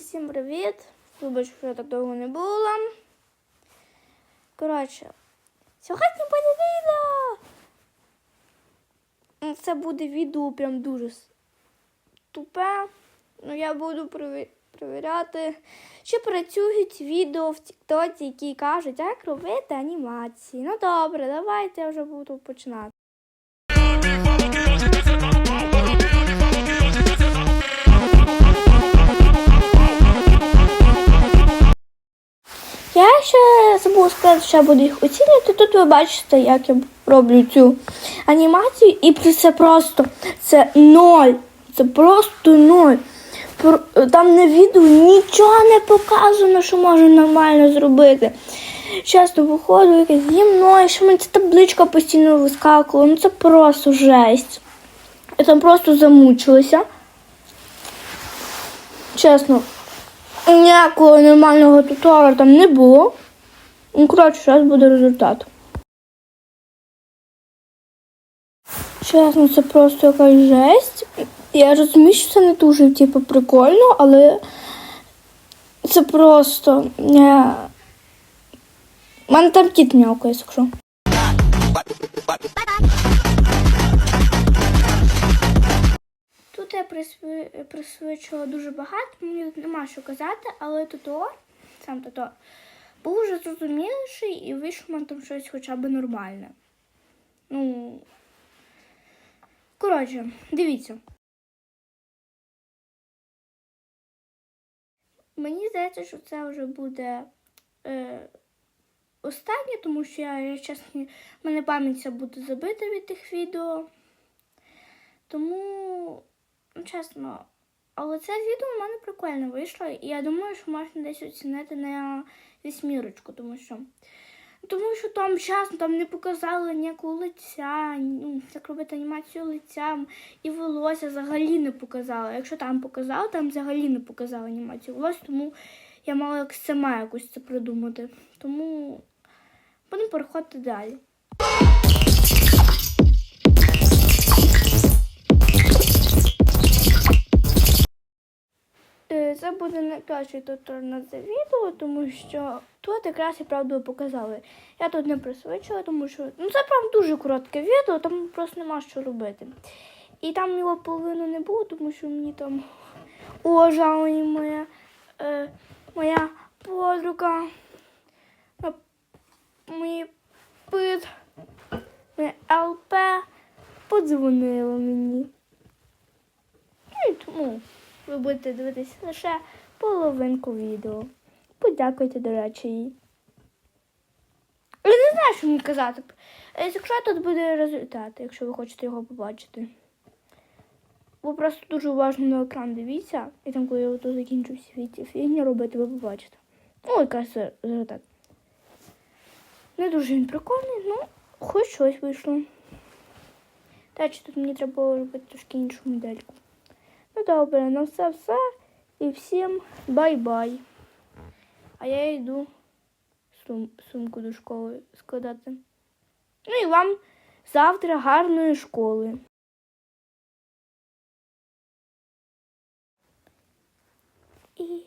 всім привіт! Вибач, що я так довго не була. Коротше, сьогодні буде відео. Ну, Це буде відео прям дуже тупе. Ну, я буду перевіряти, чи працюють відео в Тіктоці, які кажуть, як робити анімації. Ну добре, давайте я вже буду починати. Ще сказати, що я буду їх оцінювати. Тут ви бачите, як я роблю цю анімацію, і це просто це ноль. Це просто ноль. Там на відео нічого не показано, що можна нормально зробити. Часто виходить якесь гімно, і що мені ця табличка постійно вискакувала. Ну це просто жесть. Я там просто замучилася. Чесно, ніякого нормального тутору там не було. Ну, коротше, зараз буде результат. Чесно, це просто якась жесть. Я розумію, що це не дуже типу, прикольно, але це просто. Я... У мене там кіт м'явкає, якщо. Тут я присви- присвячила дуже багато, мені нема що казати, але тутор, сам тутор, був вже зрозуміліший і вийшло мене там щось хоча б нормальне. Ну. Коротше, дивіться. Мені здається, що це вже буде е, останнє, тому що я, я чесно, в мене пам'ять буде забита від тих відео. Тому, ну, чесно, але це відео в мене прикольно вийшло, і я думаю, що можна десь оцінити на вісьмірочку, тому що. Тому що там чесно, там не показали ніякого лиця, ну, як робити анімацію лиця і волосся взагалі не показали. Якщо там показали, там взагалі не показали анімацію волосся, тому я мала як сама якось це придумати. Тому будемо переходити далі. Буде найкращий тутор на це відео, тому що тут якраз і правду показали. Я тут не присвичила, тому що ну це прям дуже коротке відео, там просто нема що робити. І там його половину не було, тому що мені там уважала моя, е, моя подруга, е, мої пит, моя ЛП подзвонила мені. Ну і тому ви будете дивитися лише половинку відео. Подякуйте, до речі, їй. Я не знаю, що мені казати. Е, Якщо тут буде результат, якщо ви хочете його побачити. Ви просто дуже уважно на екран дивіться, і там, коли я ото закінчу всі ці фігні робити, ви побачите. Ну, якраз результат. Не дуже він прикольний, ну, хоч щось вийшло. Та чи тут мені треба робити трошки іншу модельку. Ну добре, на все все. І всім бай-бай. А я йду сум, сумку до школи складати. Ну і вам завтра гарної школи. І